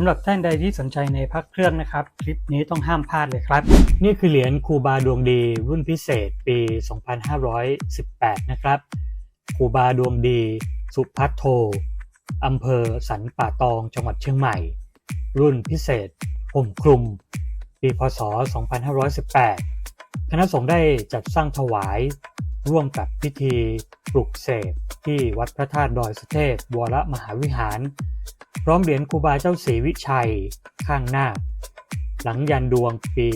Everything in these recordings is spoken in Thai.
สำหรับท่านใดที่สนใจในพระเครื่องนะครับ คลิปนี้ต้องห้ามพลาดเลยครับ นี่คือเหรียญคูบาดวงดีรุ่นพิเศษปี 2518 นะครับคูบาดวงดี สุพัทโทอำเภอสันป่าตองจังหวัดเชียงใหม่ รุ่นพิเศษห่มคลุม ปีพศ 2518 คณะสงฆ์ได้จัดสร้างถวาย ร่วมกับพิธีปลุกเสกที่วัดพระธาตุดอยสเทพวรมหาวิหาร พร้อมเหรียญครูบาเจ้าศรีวิชัย ข้างหน้า หลังยันดวงปี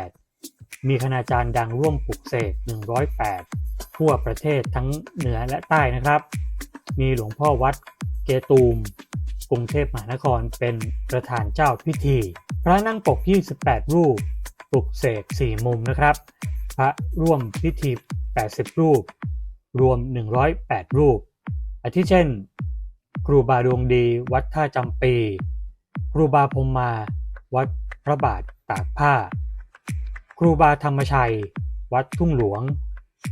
2518 มีคณาจารย์ดังร่วมปลุกเสก 108 ทั่วประเทศทั้งเหนือและใต้นะครับ มีหลวงพ่อวัดเกตูม กรุงเทพมหานครเป็นประธานเจ้าพิธี พระนั่งปก 28 รูป ปลุกเสก 4 มุมนะครับ พระร่วมพิธี 80 รูป รวม 108 รูปอาทิเช่น ครูบาดวงดีวัดท่าจำปี ครูบาพมมาวัดพระบาทตากผ้า ครูบาธรรมชัย วัดทุ่งหลวง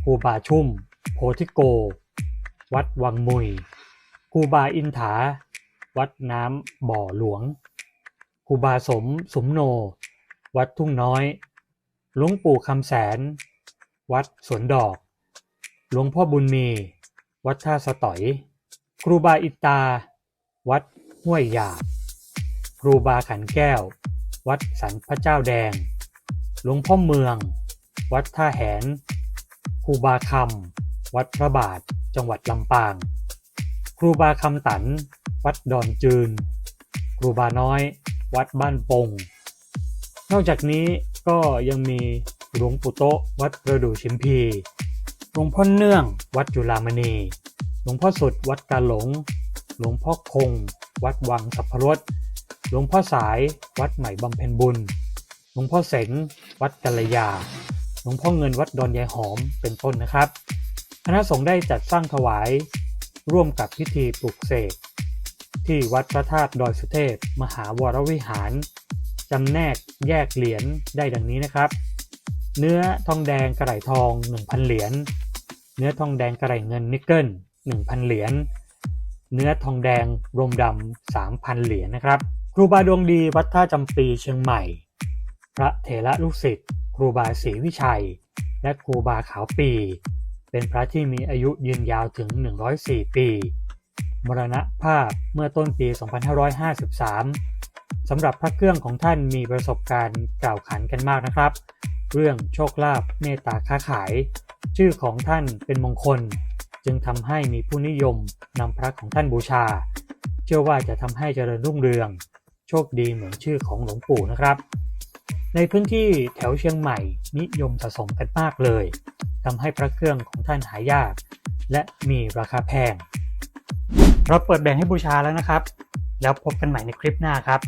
ครูบาชุ่ม โพธิโก วัดวังมุย ครูบาอินถา วัดน้ำบ่อหลวง ครูบาสมสมโน วัดทุ่งน้อย หลวงปู่คำแสน วัดสวนดอก หลวงพ่อบุญมี วัดท่าสะตอย ครูบาอิตา วัดห้วยหยาบครูบาขันแก้ว วัดสันพระเจ้าแดง หลวงพ่อเมือง วัดท่าแหนครูบาคำวัดพระบาทจังหวัดลำปาง ครูบาคำตัน วัดดอนจืน ครูบาน้อย วัดบ้านปง นอกจากนี้ก็ยังมีหลวงปู่โตวัดประดู่ชิมพีหลวงพ่อเนื่อง วัดจุฬามณี หลวงพ่อสุดวัดกาหลง หลวงพ่อคง วัดวังสัพพรสหลวงพ่อสาย วัดใหม่บำเพ็ญบุญ หลวงพ่อเสง วัดกัลยา หลวงพ่อเงินวัดดอนยายหอมเป็นต้นนะครับ คณะสงฆ์ได้จัดสร้างถวาย ร่วมกับพิธีปลุกเสกที่วัดพระธาตุดอยสุเทพ มหาวรวิหารจำแนกแยกเหรียญได้ดังนี้นะครับ เนื้อทองแดงกระไหลทอง 1,000 เหรียญ เนื้อทองแดงกระไหลเงินนิกเกิล 1,000 เหรียญ เนื้อทองแดงรวมดำ 3,000 เหรียญนะครับ ครูบาดวงดีวัดท่าจำปีเชียงใหม่ พระเถระลูกศิษย์ครูบาศรีวิชัย และครูบาขาวปี เป็นพระที่มีอายุยืนยาวถึง 104 ปี มรณภาพเมื่อต้นปี 2553 สำหรับพระเครื่องของท่านมีประสบการณ์กล่าวขานกันมากนะครับ เรื่องโชคลาภเมตตาค้าขาย ชื่อของท่านเป็นมงคล จึงทำให้มีผู้นิยมนำพระของท่านบูชา เชื่อว่าจะทำให้เจริญรุ่งเรือง โชคดีเหมือนชื่อของหลวงปู่นะครับ ในพื้นที่แถวเชียงใหม่นิยมสะสมกันมากเลยทำให้พระเครื่องของท่านหายาก และมีราคาแพงเราเปิดแบ่งให้บูชาแล้วนะครับ แล้วพบกันใหม่ในคลิปหน้าครับ